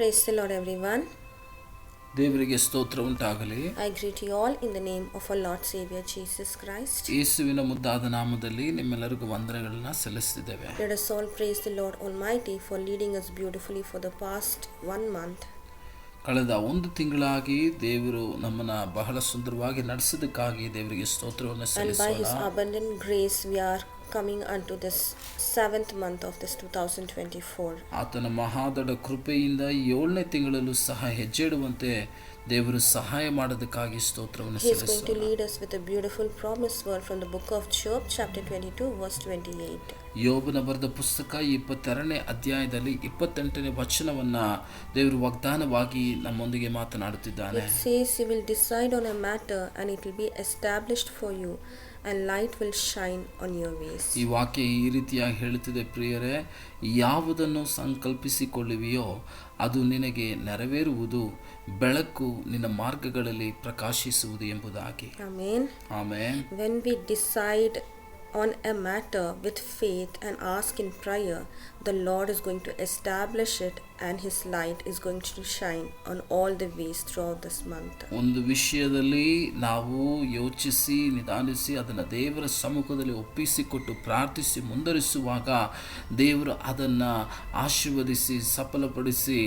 Praise the Lord, everyone. ದೇವರಿಗೆ ಸ್ತೋತ್ರ ಉಂಟಾಗಲಿ I greet you all in the name of a Lord Saviour Jesus Christ ಯೇಸುವಿನ ಮುದ್ದಾದ ನಾಮದಲ್ಲಿ ನಿಮ್ಮೆಲ್ಲರಿಗೂ ವಂದನೆಗಳನ್ನ ಸಲ್ಲಿಸ್ತಿದ್ದೇವೆ us all all praise the Lord Almighty for leading us beautifully for the past one month. ಕಳೆದ ಒಂದು ತಿಂಗಳಾಗಿ ದೇವರು ನಮ್ಮನ್ನ ಬಹಳ ಸುಂದರವಾಗಿ ನಡೆಸಿದಕ್ಕಾಗಿ ದೇವರಿಗೆ ಸ್ತೋತ್ರವನ್ನು And by ಸಲ್ಲಿಸೋಣ His abundant grace, we are coming unto this seventh month of this 2024. ಆತನ ಮಹಾದಡ ಕೃಪೆಯಿಂದ ಏಳನೇ ತಿಂಗಳಲ್ಲೂ ಸಹ ಹೆಜ್ಜೆಡುವಂತೆ ದೇವರು ಸಹಾಯ ಮಾಡೋದಕ್ಕಾಗಿ ಸ್ತೋತ್ರವನ್ನು He is going to lead us with a beautiful promise word from the book of Job, chapter 22, verse 28. ಯೋಬನ ಬರೆದ ಪುಸ್ತಕ ಇಪ್ಪತ್ತೆರಡನೇ ಅಧ್ಯಾಯದಲ್ಲಿ ಇಪ್ಪತ್ತೆಂಟನೇ ವಚನವನ್ನ ದೇವರು ವಾಗ್ದಾನವಾಗಿ ನಮ್ಮೊಂದಿಗೆ ಮಾತನಾಡುತ್ತಿದ್ದಾನೆ It says, You will decide on a matter, and it will be established for you, and light will shine on your ways ಈ ವಾಕ್ಯ ಈ ರೀತಿಯಾಗಿ ಹೇಳುತ್ತಿದೆ ಪ್ರಿಯರೇ ಯಾವುದನ್ನು ಸಂಕಲ್ಪಿಸಿಕೊಳ್ಳುವೆಯೋ ಅದು ನಿನಗೆ ನೆರವೇರುವುದು ಬೆಳಕು ನಿನ್ನ ಮಾರ್ಗಗಳಲ್ಲಿ ಪ್ರಕಾಶಿಸುವುದು ಎಂಬುದಾಗಿ. Amen amen when we decide on a matter with faith and ask in prayer the Lord is going to establish it and His light is going to shine on all the ways throughout this month. ಒಂದು ವಿಷಯದಲ್ಲಿ ನಾವು ಯೋಚಿಸಿ ನಿಧಾನಿಸಿ ಅದನ್ನು ದೇವರ ಸಮ್ಮುಖದಲ್ಲಿ ಒಪ್ಪಿಸಿಕೊಟ್ಟು ಪ್ರಾರ್ಥಿಸಿ ಮುಂದರಿಸುವಾಗ ದೇವರು ಅದನ್ನು ಆಶೀರ್ವದಿಸಿ ಸಫಲಪಡಿಸಿ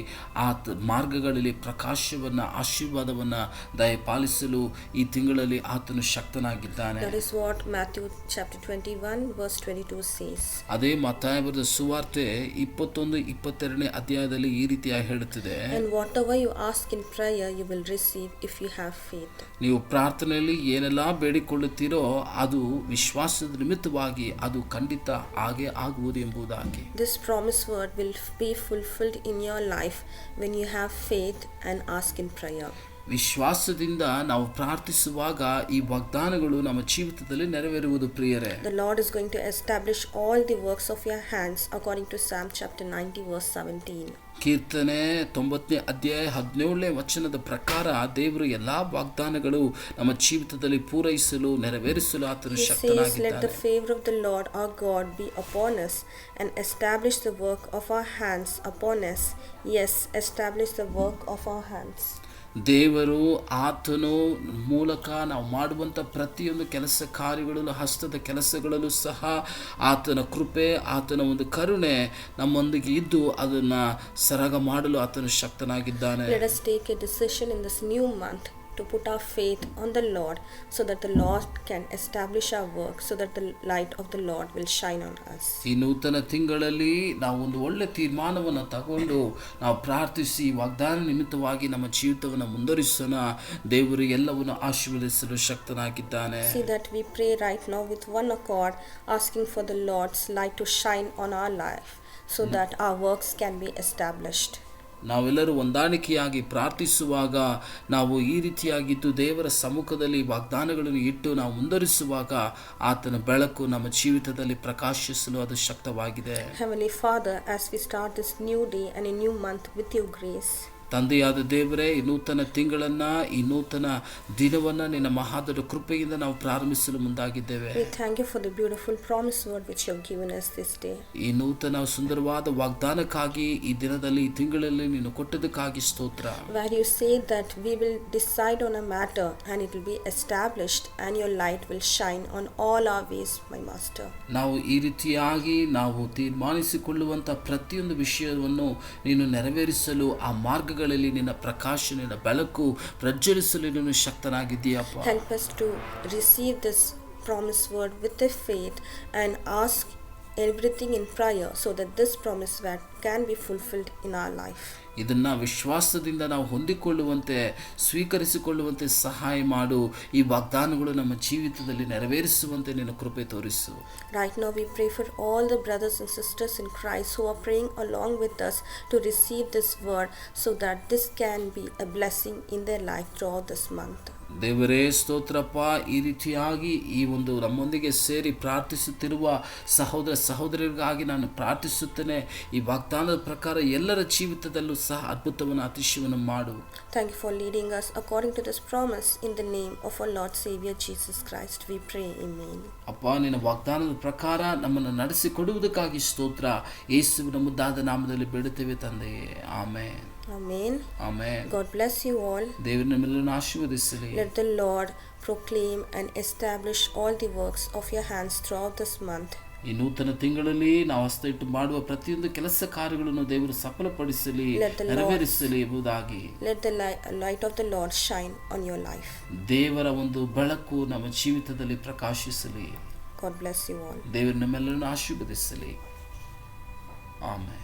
ಆತ ಮಾರ್ಗಗಳಲ್ಲಿ ಪ್ರಕಾಶವನ್ನು ಆಶೀರ್ವಾದವನ್ನು ದಯಪಾಲಿಸಲು ಈ ತಿಂಗಳಲ್ಲಿ ಆತನು ಶಕ್ತನಾಗಿದ್ದಾನೆ That is what Matthew chapter 21, verse 22 says. ಅದೇ ಮತ್ತಾಯ ಬರೆದ ಸುವಾರ್ತೆ ಇಪ್ಪತ್ತೊಂದು ಇಪ್ಪತ್ತೆರಡನೇ ಅಧ್ಯಾಯದಲ್ಲಿ ಈ ರೀತಿಯಾಗಿ ಹೇಳುತ್ತದೆ and whatever you ask in prayer you will receive if you have faith ನೀವು ಪ್ರಾರ್ಥನೆಯಲ್ಲಿ ಏನೆಲ್ಲ ಬೇಡಿಕೊಳ್ಳುತ್ತೀರೋ ಅದು ವಿಶ್ವಾಸದ ನಿಮಿತ್ತವಾಗಿ ಅದು ಖಂಡಿತ ಹಾಗೆ ಆಗುವುದು ಎಂಬುದಾಗಿ. This promise word will be fulfilled in your life when you have faith and ask in prayer ವಿಶ್ವಾಸದಿಂದ ನಾವು ಪ್ರಾರ್ಥಿಸುವಾಗ ಈ ವಾಗ್ದಾನಗಳು ನಮ್ಮ ಜೀವಿತದಲ್ಲಿ ನೆರವೇರುವುದು ಪ್ರಿಯರೇ The Lord is going to establish all the works of your hands according to Psalm chapter 90, verse 17. ಕೀರ್ತನೆ ತೊಂಬತ್ತನೇ ಅಧ್ಯಾಯ ಹದಿನೇಳನೇ ವಚನದ ಪ್ರಕಾರ ದೇವರು ಎಲ್ಲಾ ವಾಗ್ದಾನಗಳು ನಮ್ಮ ಜೀವಿತದಲ್ಲಿ ಪೂರೈಸಲು ನೆರವೇರಿಸಲು ಆತನು He says, Let ಶಕ್ತನಾಗಿದ್ದಾನೆ the favor of the Lord our God be upon us and establish the work of our hands upon us. Yes, establish the work of our hands. ದೇವರು, ಆತನು ಮೂಲಕ ನಾವು ಮಾಡುವಂಥ ಪ್ರತಿಯೊಂದು ಕೆಲಸ ಕಾರ್ಯಗಳಲ್ಲೂ ಹಸ್ತದ ಕೆಲಸಗಳಲ್ಲೂ ಸಹ ಆತನ ಕೃಪೆ, ಆತನ ಒಂದು ಕರುಣೆ ನಮ್ಮೊಂದಿಗೆ ಇದ್ದು ಅದನ್ನು ಸರಾಗ ಮಾಡಲು ಆತನು ಶಕ್ತನಾಗಿದ್ದಾನೆ. Take a decision in this new month. To put our faith on the Lord so that the Lord can establish our work so that the light of the Lord will shine on us. ಈ ನೂತನ ತಿಂಗಳಲ್ಲಿ ನಾವು ಒಂದು ಒಳ್ಳೆ ತೀರ್ಮಾನವನ್ನು ತಗೊಂಡು ನಾವು ಪ್ರಾರ್ಥಿಸಿ ವಾಗ್ದಾನ ನಿಮಿತ್ತವಾಗಿ ನಮ್ಮ ಜೀವಿತವನ್ನು ಮುಂದುವರಿಸೋಣ ದೇವರು ಎಲ್ಲವನ್ನು ಆಶೀರ್ವದಿಸಲು ಶಕ್ತನಾಗಿದ್ದಾನೆ See that we pray right now with one accord, asking for the Lord's light to shine on our life so that our works can be established. ನಾವೆಲ್ಲರೂ ಹೊಂದಾಣಿಕೆಯಾಗಿ ಪ್ರಾರ್ಥಿಸುವಾಗ ನಾವು ಈ ರೀತಿಯಾಗಿದ್ದು ದೇವರ ಸಮ್ಮುಖದಲ್ಲಿ ವಾಗ್ದಾನಗಳನ್ನು ಇಟ್ಟು ನಾವು ಮುಂದುವರಿಸುವಾಗ ಆತನ ಬೆಳಕು ನಮ್ಮ ಜೀವಿತದಲ್ಲಿ ಪ್ರಕಾಶಿಸಲು ಅದು ಶಕ್ತವಾಗಿದೆ. Heavenly Father, as we start this new day and a new month your grace, ತಂದೆಯಾದ ದೇವರೇ ಈ ನೂತನ ತಿಂಗಳನ್ನ ಈ ನೂತನ ದಿನವನ್ನು ನಿನ್ನ ಮಹಾದರ ಕೃಪೆಯಿಂದ ನಾವು ಪ್ರಾರಂಭಿಸಲು ಮುಂದಾಗಿದ್ದೇವೆ we thank you for the beautiful promise word which you have given us this day. ಈ ನೂತನ ಸುಂದರವಾದ ವಾಗ್ದಾನಕ್ಕಾಗಿ ಈ ದಿನದಲ್ಲಿ ಈ ತಿಂಗಳಲ್ಲಿ ನೀನು ಕೊಟ್ಟದಕ್ಕಾಗಿ ಸ್ತೋತ್ರ Where you say that we will decide on a matter and it will be established and your light will shine on all our ways, my Master. ನಾವು ಈ ರೀತಿಯಾಗಿ ನಾವು ತೀರ್ಮಾನಿಸಿಕೊಳ್ಳುವಂಥ ಪ್ರತಿಯೊಂದು ವಿಷಯವನ್ನು ನೀನು ನೆರವೇರಿಸಲು ಆ ಕಾರ್ಯಗಳಲ್ಲಿ ನಿನ್ನ ಪ್ರಕಾಶ, ನಿನ್ನ ಬೆಳಕು ಪ್ರಜ್ವಲಿಸಲು ನೀನು ಶಕ್ತನಾಗಿದ್ದೀಯಾ help us to receive this promise word with a faith and ask everything in prayer so that this promise that can be fulfilled in our life. ಇದನ್ನ ವಿಶ್ವಾಸದಿಂದ ನಾವು ಹೊಂದಿಕೊಳ್ಳುವಂತೆ ಸ್ವೀಕರಿಸಿಕೊಳ್ಳುವಂತೆ ಸಹಾಯ ಮಾಡು ಈ ವಾಗ್ದಾನಗಳು ನಮ್ಮ ಜೀವಿತದಲ್ಲಿ ನೆರವೇರಿಸುವಂತೆ ನಿನ್ನ ಕೃಪೆ ತೋರಿಸು Right now, we pray for all the brothers and sisters in Christ who are praying along with us to receive this word so that this can be a blessing in their life throughout this month. ದೇವರೇ ಸ್ತೋತ್ರಪ್ಪ ಈ ರೀತಿಯಾಗಿ ಈ ಒಂದು ನಮ್ಮೊಂದಿಗೆ ಸೇರಿ ಪ್ರಾರ್ಥಿಸುತ್ತಿರುವ ಸಹೋದರ ಸಹೋದರಿಗಾಗಿ ನಾನು ಪ್ರಾರ್ಥಿಸುತ್ತೇನೆ. ಈ ವಾಗ್ದಾನದ ಪ್ರಕಾರ ಎಲ್ಲರ ಜೀವಿತದಲ್ಲೂ ಸಹ ಅದ್ಭುತವನ್ನು ಅತಿಶಯವನ್ನು ಮಾಡು. Thank you for leading us to this promise in the name of our Lord Saviour Jesus Christ we pray Amen. ಅಪ್ಪ ನಿನ್ನ ವಾಗ್ದಾನದ ಪ್ರಕಾರ ನಮ್ಮನ್ನು ನಡೆಸಿಕೊಡುವುದಕ್ಕಾಗಿ ಸ್ತೋತ್ರ. ಯೇಸುವಿನ ಮುದ್ದಾದ ನಾಮದಲ್ಲಿ ಬೇಡುತ್ತೇವೆ ತಂದೆಯೇ. ಆಮೇನ್. Amen. Amen. God bless you all. ದೇವರು ನಮ್ಮೆಲ್ಲರನ್ನು ಆಶೀರ್ವದಿಸಲಿ Let the Lord proclaim and establish all the works of your hands throughout this month. ಈ ನೂತನ ತಿಂಗಳಲ್ಲಿ ನಾವು ಹಸ್ತ ಇಟ್ಟು ಮಾಡುವ ಪ್ರತಿಯೊಂದು ಕೆಲಸ ಕಾರ್ಯಗಳನ್ನು ದೇವರು ಸಫಲಪಡಿಸಲಿ Let the Lord- ನೆರವೇರಿಸಲಿ ಎಂಬುದಾಗಿ Let the li- light of the Lord shine on your life. ದೇವರ ಒಂದು ಬೆಳಕು ನಮ್ಮ ಜೀವಿತದಲ್ಲಿ ಪ್ರಕಾಶಿಸಲಿ God bless you all. ದೇವರು ನಮ್ಮೆಲ್ಲರನ್ನು ಆಶೀರ್ವದಿಸಲಿ ಆಮೇಲೆ